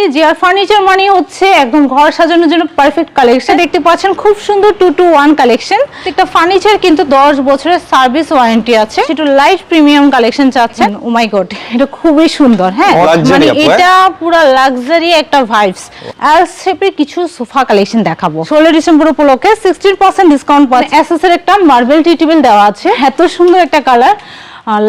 Obviously জিয়ার furniture মানে হচ্ছে একদম ঘর সাজানোর জন্য পারফেক্ট কালেকশন দেখতে পাচ্ছেন। খুব সুন্দর টু টু ওয়ান কালেকশন একটা ফার্নিচার কিন্তু দশ বছরের সার্ভিস ওয়ারেন্টি আছে। একটু লাইট প্রিমিয়াম কালেকশন চাচ্ছেন। ও মাই গড এটা খুবই সুন্দর হ্যাঁ? মানে হ্যাঁ? এটা পুরো লাক্সারি একটা ভাইবস আর শেপের কিছু সোফা কালেকশন দেখাবো। ষোলো ডিসেম্বর উপলক্ষে সিক্সটিন পার্সেন্ট ডিসকাউন্ট পাচ্ছে এসএস এর একটা মার্বেল টি টেবিল দেওয়া আছে। এত সুন্দর একটা কালার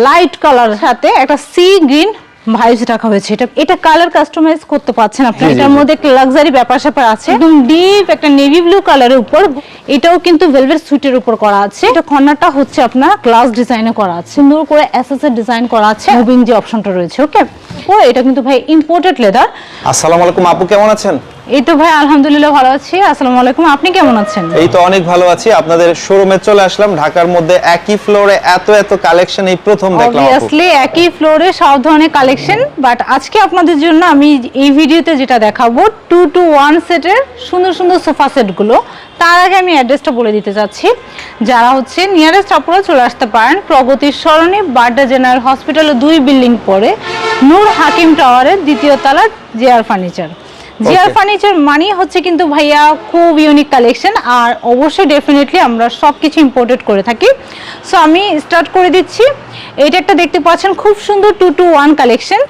লাইট কালার সাথে একটা সি গ্রিন ভাইস রাখা হয়েছে। এটা এটা কালার কাস্টমাইজ করতে পারছেন আপনি। এটার মধ্যে একটা লাক্সারি ব্যাপার স্যাপার আছে। একদম ডিপ একটা নেভি ব্লু কালারের উপর। এটাও কিন্তু ভেলভেট সুইটের উপর করা আছে। এটা কর্নারটা হচ্ছে আপনার গ্লাস ডিজাইনে করা আছে। সুন্দর করে এসএস এর ডিজাইন করা আছে। মুভিং যে অপশনটা রয়েছে ওকে ও এটা কিন্তু ভাই ইম্পোর্টেড লেদার আসসালামু আলাইকুম আপু কেমন আছেন? এই তো ভাই আলহামদুলিল্লাহ ভালো আছি। আসসালামু আলাইকুম। আপনি কেমন আছেন? এই তো অনেক ভালো আছি। আপনাদের শোরুমে চলে আসলাম। ঢাকার মধ্যে একই ফ্লোরে এত এত কালেকশন এই প্রথম দেখলাম অবভিয়াসলি একই ফ্লোরে সব ধরনের কালেকশন বাট আজকে আপনাদের জন্য আমি এই ভিডিওতে যেটা দেখাবো টু টু ওয়ান সেটের সুন্দর সুন্দর সোফা সেটগুলো তার আগে আমি অ্যাড্রেসটা বলে দিতে চাচ্ছি। যারা হচ্ছে নিয়ারেস্ট আপনারা চলে আসতে পারেন প্রগতির সরণি বাড্ডা জেনারেল হসপিটালের দুই বিল্ডিং পরে নূর হাকিম টাওয়ারের দ্বিতীয় তলা জেআর ফার্নিচার জিয়ার ফার্নিচার মানি হচ্ছে কিন্তু ভাইয়া খুব ইউনিক কালেকশন আর অবশ্যই ডেফিনেটলি আমরা সব কিছু ইম্পোর্টেড করে থাকি। সো আমি স্টার্ট করে দিচ্ছি। এটা একটা দেখতে পাচ্ছেন খুব সুন্দর টু টু ওয়ান কালেকশন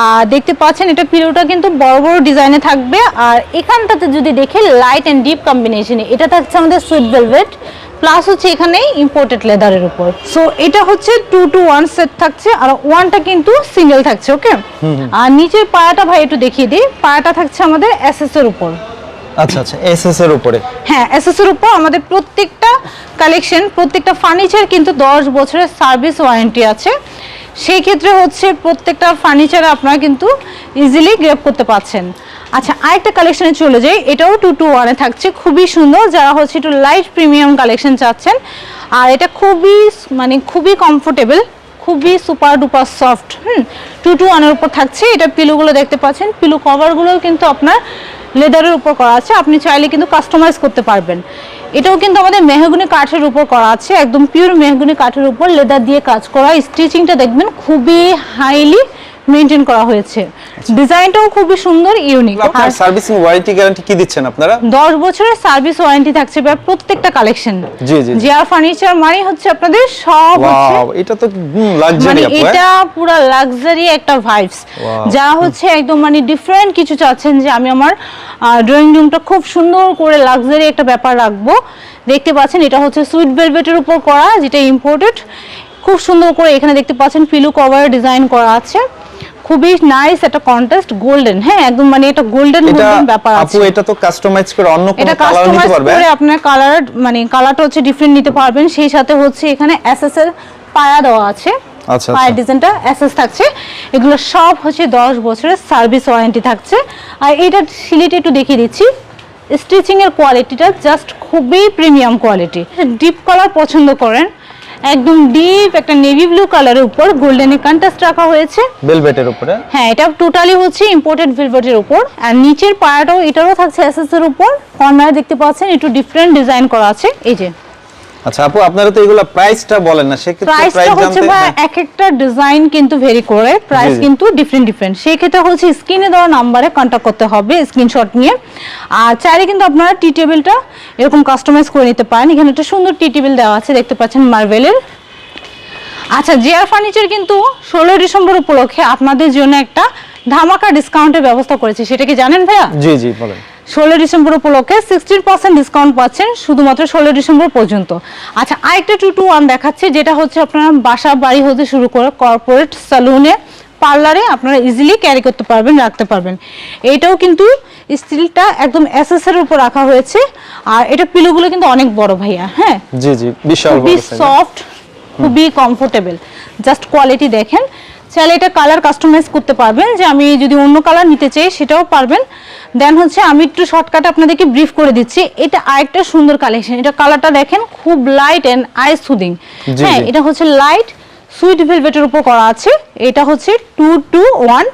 আর দেখতে পাচ্ছেন এটা পিলোটা কিন্তু বড় বড় ডিজাইনে থাকবে। আর এখানটাতে যদি দেখে লাইট অ্যান্ড ডিপ কম্বিনেশনে এটা থাকছে আমাদের সুইট ভেলভেট প্লাস হচ্ছে এখানে ইম্পোর্টেড লেদারের উপর। সো এটা হচ্ছে টু টু ওয়ান সেট থাকছে আর ওয়ানটা কিন্তু সিঙ্গেল থাকছে ওকে আর নিচের পায়াটা ভাই একটু দেখিয়ে দিই। পায়াটা থাকছে আমাদের এসএস এর উপর। আচ্ছা আচ্ছা এস এস এর উপরে। হ্যাঁ এসএস এর উপর আমাদের প্রত্যেকটা কালেকশন প্রত্যেকটা ফার্নিচার কিন্তু দশ বছরের সার্ভিস ওয়ারেন্টি আছে। সেই ক্ষেত্রে হচ্ছে প্রত্যেকটা ফার্নিচার আপনারা কিন্তু ইজিলি গ্রেপ করতে পারছেন আচ্ছা আরেকটা কালেকশনে চলে যাই। এটাও টু টু ওয়ানে থাকছে। খুবই সুন্দর। যারা হচ্ছে একটু লাইট প্রিমিয়াম কালেকশন চাচ্ছেন, আর এটা খুবই মানে খুবই কমফোর্টেবল খুবই সুপার ডুপার সফট হুম টু টু ওয়ানের উপর থাকছে। এটা পিলুগুলো দেখতে পাচ্ছেন। পিলু কভারগুলোও কিন্তু আপনার লেদারের উপর করা আছে। আপনি চাইলে কিন্তু কাস্টমাইজ করতে পারবেন। এটাও কিন্তু আমাদের মেহগুনি কাঠের উপর করা আছে, একদম পিওর মেহগুনি কাঠের উপর লেদার দিয়ে কাজ করা। স্টিচিংটা দেখবেন খুবই হাইলি মেনটেন করা হয়েছে। ডিজাইনটাও খুবই সুন্দর ইউনিক আর আপনার সার্ভিসিং ওয়ারেন্টি গ্যারান্টি কি দিচ্ছেন আপনারা? দশ বছরের সার্ভিস ওয়ারেন্টি থাকছে প্রায় প্রত্যেকটা কালেকশন। জি, জি, জি। জিয়ার ফার্নিচার মানে হচ্ছে আপনাদের সব হচ্ছে ওয়াও এটা তো লাক্সারি মানে এটা হ্যাঁ? পুরো লাক্সারি একটা ভাইবস যা হচ্ছে একদম মানে ডিফারেন্ট কিছু চাচ্ছেন যে আমি আমার ড্রয়িং রুমটা খুব সুন্দর করে লাক্সারি একটা ব্যাপার রাখব। দেখতে পাচ্ছেন এটা হচ্ছে সুইট ভেলভেটের উপর করা যেটা ইম্পোর্টেড খুব সুন্দর করে এখানে দেখতে পাচ্ছেন পিলু কভার ডিজাইন করা আছে। খুবই নাইস একটা কন্ট্রাস্ট গোল্ডেন হ্যাঁ একদম মানে এটা গোল্ডেন এটা গোল্ডেন ব্যাপার আছে। আপু এটা তো কাস্টমাইজ করে অন্য কোনো কালার নিতে পারবে। করে আপনার কালার মানে কালারটা হচ্ছে ডিফারেন্ট নিতে পারবেন। সেই সাথে হচ্ছে এখানে এসএস এর পায়া দেওয়া আছে। আচ্ছা, পায়ের। ডিজাইনটা এসএস থাকছে। এগুলো সব হচ্ছে 10 বছরের সার্ভিস ওয়ারেন্টি থাকছে। আর এটা সিলিটা একটু দেখিয়ে দিচ্ছি। স্টিচিং এর কোয়ালিটিটা জাস্ট খুবই প্রিমিয়াম কোয়ালিটি ডিপ কালার পছন্দ করেন। একদম ডিপ একটা নেভি ব্লু কালারের উপর গোল্ডেনের কন্ট্রাস্ট রাখা হয়েছে। ভেলভেটের উপরে? হ্যাঁ এটা টোটালি হচ্ছে ইম্পোর্টেড ভেলভেটের উপর। আর নিচের পায়াটাও এটারও থাকছে এর উপর। কর্নারে দেখতে পাচ্ছেন একটু ডিফারেন্ট ডিজাইন করা আছে। এই যে আচ্ছা আপু আপনারা তো এগুলো প্রাইসটা বলেন না সেক্ষেত্রে প্রাইস হচ্ছে বা। এক একটা ডিজাইন কিন্তু ভেরি করে প্রাইস। কিন্তু ডিফারেন্ট ডিফারেন্ট সেই ক্ষেত্রে হচ্ছে স্ক্রিনে দেওয়া নাম্বারে কন্ট্যাক্ট করতে হবে স্ক্রিনশট নিয়ে। আর চাইলে কিন্তু আপনারা টি টেবিলটা এরকম কাস্টমাইজ করে নিতে পারেন। এখানে একটা সুন্দর টি টেবিল দেওয়া আছে দেখতে পাচ্ছেন মার্বেলের আচ্ছা জিআর ফার্নিচার কিন্তু ষোলো ডিসেম্বর উপলক্ষে আপনাদের জন্য একটা ধামাকা ডিসকাউন্টের ব্যবস্থা করেছে সেটা কি জানেন ভাইয়া? জি জি বলেন। ষোলো ডিসেম্বর উপলক্ষে সিক্সটিন পার্সেন্ট ডিসকাউন্ট পাচ্ছেন শুধুমাত্র ষোলো ডিসেম্বর পর্যন্ত। আচ্ছা আরেকটা টু টু ওয়ান দেখাচ্ছে যেটা হচ্ছে আপনারা বাসা বাড়ি হতে শুরু করে কর্পোরেট সালুনে পার্লারে আপনারা ইজিলি ক্যারি করতে পারবেন রাখতে পারবেন। এইটাও কিন্তু স্টিলটা একদম এসএস এর উপর রাখা হয়েছে। আর এটা পিলোগুলো কিন্তু অনেক বড় ভাইয়া হ্যাঁ? জি জি বিশাল খুবই সফট খুবই কমফোর্টেবল জাস্ট কোয়ালিটি দেখেন। চাইলে এটা কালার কাস্টমাইজ করতে পারবেন যে আমি যদি অন্য কালার নিতে চাই সেটাও পারবেন। দেন হচ্ছে আমি একটু শর্টকাটে আপনাদেরকে ব্রিফ করে দিচ্ছি এটা আরেকটা সুন্দর কালেকশন এটা কালারটা দেখেন খুব লাইট এন্ড আই সুদিং হ্যাঁ এটা হচ্ছে লাইট সুইট ভেলভেটের উপর করা আছে এটা হচ্ছে টু টু ওয়ান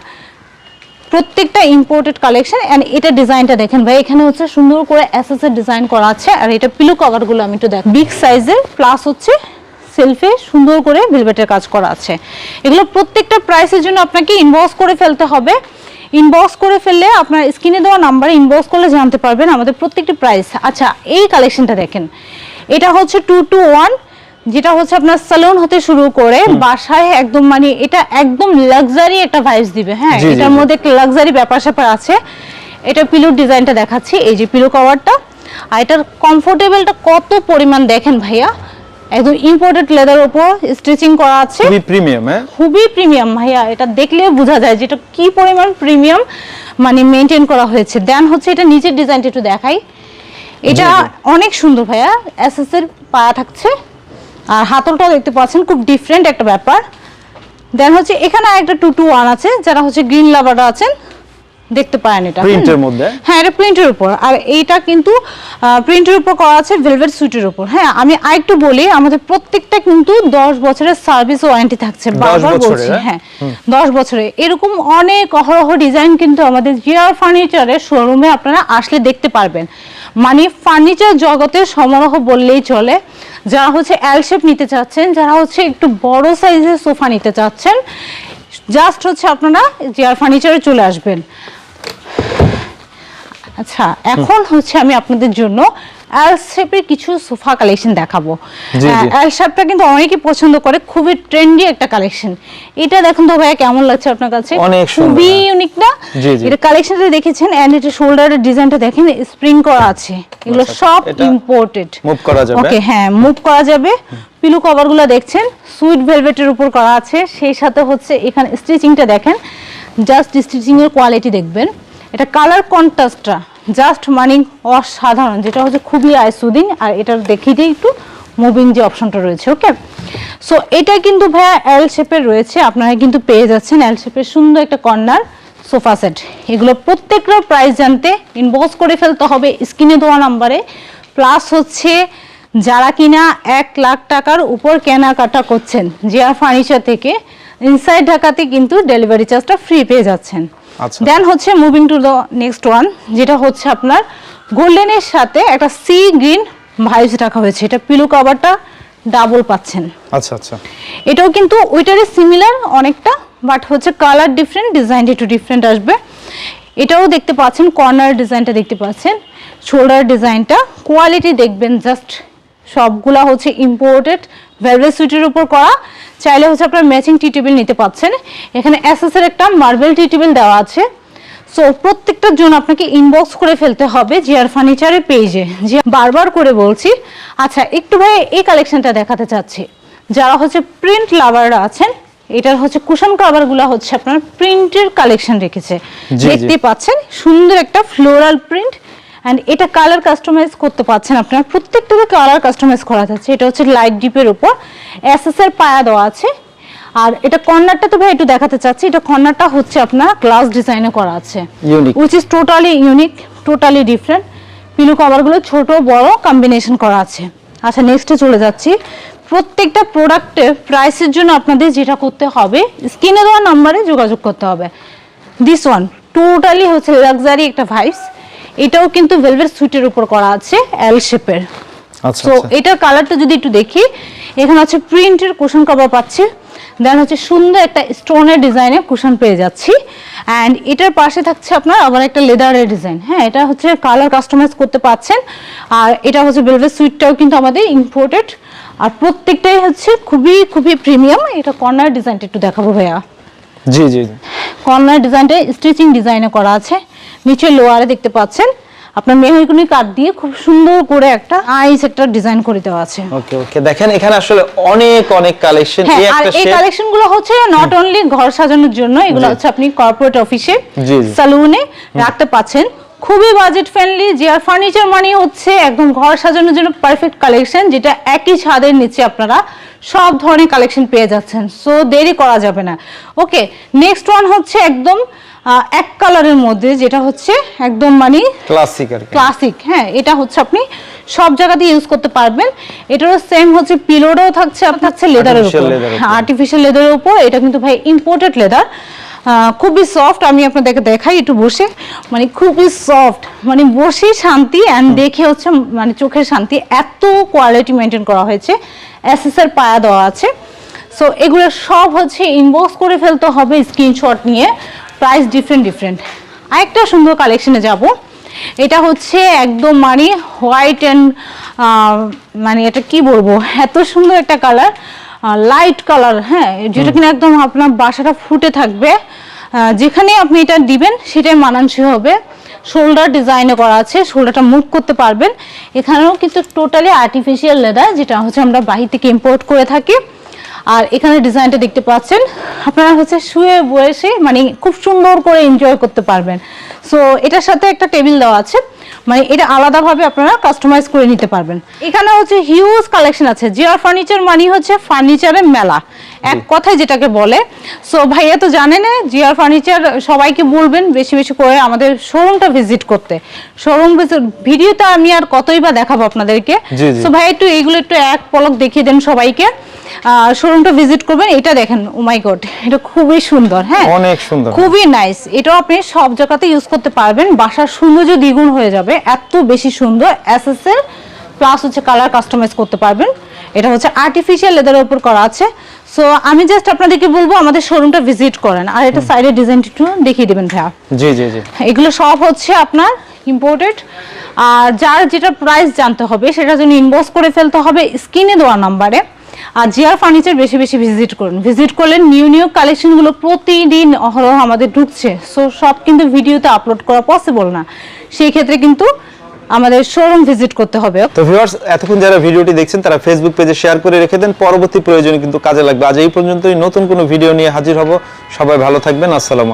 প্রত্যেকটা ইম্পোর্টেড কালেকশন এন্ড এটা ডিজাইনটা দেখেন ভাই এখানে হচ্ছে সুন্দর করে এর ডিজাইন করা আছে আর এটা পিলো কভারগুলো আমি একটু দেখ বিগ সাইজের প্লাস হচ্ছে সেলফে সুন্দর করে ভেলভেটের কাজ করা আছে। এগুলো প্রত্যেকটা প্রাইসের জন্য আপনাকে ইনভয়েস করে ফেলতে হবে। ইনবক্স করে ফেললে আপনার স্ক্রিনে দেওয়া নাম্বারে ইনবক্স করলে জানতে পারবেন আমাদের প্রত্যেকটি প্রাইস আচ্ছা এই কালেকশনটা দেখেন। এটা হচ্ছে টু টু ওয়ান যেটা হচ্ছে আপনার সালুন হতে শুরু করে বাসায় একদম মানে এটা একদম লাক্সারি একটা ভাইবস দিবে। হ্যাঁ এটার মধ্যে একটা লাক্সারি ব্যাপার স্যাপার আছে। এটা পিলোর ডিজাইনটা দেখাচ্ছি। এই যে পিলো কভারটা আর এটার কমফোর্টেবলটা কত পরিমাণ দেখেন ভাইয়া? একদম ইম্পোর্টেড লেদার উপর স্টিচিং করা আছে। খুবই প্রিমিয়াম হ্যাঁ? খুবই প্রিমিয়াম ভাইয়া এটা দেখলে বোঝা যায় যে এটা কি পরিমাণ প্রিমিয়াম মানে মেনটেন করা হয়েছে। দেন হচ্ছে এটা নিচের ডিজাইনটা একটু দেখাই। এটা। অনেক সুন্দর ভাইয়া এসএস এর পায়া থাকছে। আর হাতলটাও দেখতে পাচ্ছেন খুব ডিফারেন্ট একটা ব্যাপার। দেন হচ্ছে এখানে একটা টু টু ওয়ান আছে যারা হচ্ছে গ্রিন লাভাররা আছেন দেখতে পারেন এটা। প্রিন্টের মধ্যে? হ্যাঁ এটা প্রিন্টের উপর। আর এইটা কিন্তু প্রিন্টের উপর করা আছে ভেলভেট সুইটের উপর। হ্যাঁ আমি আরেকটু বলি আমাদের প্রত্যেকটা কিন্তু দশ বছরের সার্ভিস ওয়ারেন্টি থাকছে বারবার বলছি। হ্যাঁ? হ্যাঁ দশ বছরে। এরকম অনেক অহরহ ডিজাইন কিন্তু আমাদের জিআর ফার্নিচারের শোরুমে আপনারা আসলে দেখতে পারবেন। মানে ফার্নিচার জগতের সমারোহ বললেই চলে। যারা হচ্ছে এল শেপ নিতে চাচ্ছেন যারা হচ্ছে একটু বড় সাইজের সোফা নিতে চাচ্ছেন জাস্ট হচ্ছে আপনারা জিআর ফার্নিচারে চলে আসবেন। আচ্ছা এখন হচ্ছে আমি আপনাদের জন্য এল শেপের কিছু সোফা কালেকশন দেখাবো। এল শেপটা কিন্তু অনেকেই পছন্দ করে খুবই ট্রেন্ডি একটা কালেকশন এটা দেখুন তো ভাইয়া কেমন লাগছে আপনার কাছে? খুবই। ইউনিক না। এটা কালেকশনটা দেখেছেন এন্ড এটা শোল্ডারের ডিজাইনটা দেখেন স্প্রিং করা আছে। এগুলো আচ্ছা, সব ইম্পোর্টেড মুভ করা যাবে? ওকে হ্যাঁ মুভ করা যাবে। পিলো কভারগুলো দেখছেন সুইট ভেলভেটের উপর করা আছে। সেই সাথে হচ্ছে এখানে স্টিচিংটা দেখেন জাস্ট স্টিচিং এর কোয়ালিটি দেখবেন। এটা কালার কন্ট্রাস্টটা জাস্ট মানে অসাধারণ, যেটা হচ্ছে খুবই আই সুদিং আর এটার দেখিয়ে দিই একটু মুভিং যে অপশনটা রয়েছে ওকে সো এটা কিন্তু ভাইয়া এল শেপের রয়েছে, আপনারা কিন্তু পেয়ে যাচ্ছেন এল শেপের সুন্দর একটা কর্নার সোফা সেট এগুলো প্রত্যেকটা প্রাইস জানতে ইনবক্স করে ফেলতে হবে স্ক্রিনে দেওয়া নাম্বারে প্লাস হচ্ছে, যারা কিনা এক লাখ টাকার উপর কেনাকাটা করছেন জিয়া ফার্নিচার থেকে ইনসাইড ঢাকাতে কিন্তু ডেলিভারি চার্জটা ফ্রি পেয়ে যাচ্ছেন। আচ্ছা। দেন হচ্ছে moving to the next one যেটা হচ্ছে আপনার গোল্ডেনের সাথে একটা সি গ্রিন ভাইস রাখা হয়েছে। এটা পিলো কভারটা ডাবল পাচ্ছেন। আচ্ছা আচ্ছা। এটাও কিন্তু ওইটারই সিমিলার অনেকটা বাট হচ্ছে কালার ডিফারেন্ট ডিজাইনটা একটু ডিফারেন্ট আসবে। এটাও দেখতে পাচ্ছেন কর্নার ডিজাইনটা দেখতে পাচ্ছেন। শোল্ডার ডিজাইনটা কোয়ালিটি দেখবেন জাস্ট সবগুলা হচ্ছে ইম্পোর্টেড ভেলভেট সুইটের উপর করা। চাইলে হচ্ছে আপনার ম্যাচিং টি টেবিল নিতে পাচ্ছেন। এখানে এসএসের একটা মার্বেল টি টেবিল দেওয়া আছে। সো প্রত্যেকটার জন্য আপনাকে ইনবক্স করে ফেলতে হবে জিআর ফার্নিচারের পেজে যে বারবার করে বলছি আচ্ছা একটু ভাই এই কালেকশনটা দেখাতে চাচ্ছি। যারা হচ্ছে প্রিন্ট লাভাররা আছেন এটার হচ্ছে কুশন কাভারগুলো হচ্ছে আপনার প্রিন্টের কালেকশন রেখেছে। দেখতে পাচ্ছেন সুন্দর একটা ফ্লোরাল প্রিন্ট অ্যান্ড এটা কালার কাস্টমাইজ করতে পাচ্ছেন আপনার। প্রত্যেকটাতে কালার কাস্টমাইজ করা যাচ্ছে এটা হচ্ছে লাইট ডিপের উপর। এসএসএর পায়া দেওয়া আছে। আর এটা কর্নারটা তো ভাই একটু দেখাতে চাচ্ছি। এটা কর্নারটা হচ্ছে আপনার গ্লাস ডিজাইনে করা আছে. Which is totally unique totally different pillow কভারগুলো ছোট বড় কম্বিনেশন করা আছে। আচ্ছা নেক্সটে চলে যাচ্ছি। প্রত্যেকটা প্রোডাক্টের প্রাইসের জন্য আপনাদের যেটা করতে হবে স্ক্রিনে দেওয়া নাম্বারে যোগাযোগ করতে হবে। দিস ওয়ান টোটালি হচ্ছে লাক্সারি একটা ভাইবস এটাও কিন্তু ভেলভেট সুইটের উপর করা আছে এল শেপের আচ্ছা আচ্ছা। এটার কালারটা যদি একটু দেখি এখানে হচ্ছে প্রিন্টের কুশন কভার পাচ্ছি দেন হচ্ছে সুন্দর একটা স্টোনের ডিজাইনে কুশন পেয়ে যাচ্ছি। অ্যান্ড এটার পাশে থাকছে আপনার আবার একটা লেদারের ডিজাইন হ্যাঁ এটা হচ্ছে কালার কাস্টমাইজ করতে পাচ্ছেন। আর এটা হচ্ছে ভেলভেট সুইটটাও কিন্তু আমাদের ইম্পোর্টেড আর প্রত্যেকটাই হচ্ছে খুবই খুবই প্রিমিয়াম এটা কর্নার ডিজাইনটা একটু দেখাবো ভাইয়া। জি জি। জি। কর্নার ডিজাইনটা স্টিচিং ডিজাইনে করা আছে। নিচে লোয়ারে দেখতে পাচ্ছেন আপনার মেহগুনি কাঠ দিয়ে খুব সুন্দর করে একটা আইস একটা ডিজাইন করে দেওয়া আছে। ওকে ওকে দেখেন এখানে আসলে অনেক অনেক কালেকশন হ্যাঁ এই আর একটা এই কালেকশনগুলো হচ্ছে নট অনলি ঘর সাজানোর জন্য এগুলো হচ্ছে আপনি কর্পোরেট অফিসে। সালুনে রাখতে পাচ্ছেন। খুবই বাজেট ফ্রেন্ডলি জিআর ফার্নিচার মানে হচ্ছে একদম ঘর সাজানোর জন্য পারফেক্ট কালেকশন যেটা একই ছাদের নিচে আপনারা সব ধরনের কালেকশন পেয়ে যাচ্ছেন। সো দেরি করা যাবে না। ওকে নেক্সট ওয়ান হচ্ছে একদম এক কালারের মধ্যে যেটা হচ্ছে একদম মানে ক্লাসিক আর ক্লাসিক হ্যাঁ এটা হচ্ছে আপনি সব জায়গাতে ইউজ করতে পারবেন। এটারও সেম হচ্ছে পিলোডও থাকছে আপনার থাকছে লেদারের উপর। আর্টিফিশিয়াল লেদারের উপর এটা কিন্তু ভাই ইম্পোর্টেড লেদার খুবই সফট আমি আপনাদেরকে দেখাই একটু বসে। মানে খুবই সফট মানে বসে শান্তি অ্যান্ড দেখে হচ্ছে মানে চোখের শান্তি। এত কোয়ালিটি মেনটেন করা হয়েছে এর পায়া দেওয়া আছে। সো এগুলো সব হচ্ছে ইনবক্স করে ফেলতে হবে স্ক্রিনশট নিয়ে। প্রাইস ডিফারেন্ট ডিফারেন্ট আরেকটা সুন্দর কালেকশনে যাব। এটা হচ্ছে একদম মানে হোয়াইট অ্যান্ড মানে এটা কি বলব? এত সুন্দর একটা কালার লাইট কালার হ্যাঁ যেটা কিনা একদম আপনার বাসাটা ফুটে থাকবে। যেখানে আপনি এটা দিবেন সেটাই মানানসই হবে। শোল্ডার ডিজাইনে করা আছে শোল্ডারটা মুভ করতে পারবেন। এখানেও কিন্তু টোটালি আর্টিফিশিয়াল লেদার যেটা হচ্ছে আমরা বাহির থেকে ইম্পোর্ট করে থাকি। আর এখানে ডিজাইনটা দেখতে পাচ্ছেন। আপনারা হচ্ছে শুয়ে বসে মানে খুব সুন্দর করে এনজয় করতে পারবেন। সো এটার সাথে একটা টেবিল দেওয়া আছে। মানে এটা আলাদাভাবে আপনারা কাস্টমাইজ করে নিতে পারবেন। এখানে হচ্ছে হিউজ কালেকশন আছে। জিআর ফার্নিচার মানে হচ্ছে ফার্নিচারের মেলা। এক কথায় যেটাকে বলে। সো ভাইয়া তো জানেন জিআর ফার্নিচার সবাইকে বলবেন বেশি বেশি করে আমাদের শোরুমটা ভিজিট করতে। শোরুম ভিডিওতে আমি আর কতই বা দেখাবো আপনাদেরকে। সো ভাই একটু এইগুলো একটু এক পলক দেখিয়ে দেন সবাইকে। শোরুমটা ভিজিট করবেন এটা দেখেন ও মাই গড এটা খুবই সুন্দর হ্যাঁ? অনেক সুন্দর। খুবই নাইস এটাও আপনি সব জায়গাতে ইউজ করতে পারবেন। বাসার সৌন্দর্য দ্বিগুণ হয়ে যাবে। এত বেশি সুন্দর এসএসএল প্লাস হচ্ছে কালার কাস্টমাইজ করতে পারবেন। এটা হচ্ছে আর্টিফিশিয়াল লেদারের উপর করা আছে। সো আমি জাস্ট আপনাদেরকে বলব আমাদের শোরুমটা ভিজিট করেন। আর এটা সাইডের ডিজাইনটা একটু দেখিয়ে দেবেন ভাইয়া। জি জি জি। এগুলো সব হচ্ছে আপনার ইম্পোর্টেড আর যার যেটা প্রাইস জানতে হবে সেটা জন্য ইনবক্স করে ফেলতে হবে। স্ক্রিনে দেওয়া নাম্বারে আর জিআর ফার্নিচার বেশি বেশি ভিজিট করুন। ভিজিট করলে নিউ নিউ কালেকশনগুলো প্রতিদিন অহরহ আমাদের ঢুকছে। সো সব কিন্তু ভিডিওতে আপলোড করা পসিবল না। সেই ক্ষেত্রে কিন্তু আমাদের শোরুম ভিজিট করতে হবে তো ভিউয়ার্স এতক্ষণ যারা ভিডিওটি দেখছেন, তারা ফেসবুক পেজে শেয়ার করে রেখে দেন। পরবর্তী প্রয়োজনে কিন্তু কাজে লাগবে। আজ এই পর্যন্তই। নতুন কোনো ভিডিও নিয়ে হাজির হব। সবাই ভালো থাকবেন। আসসালামু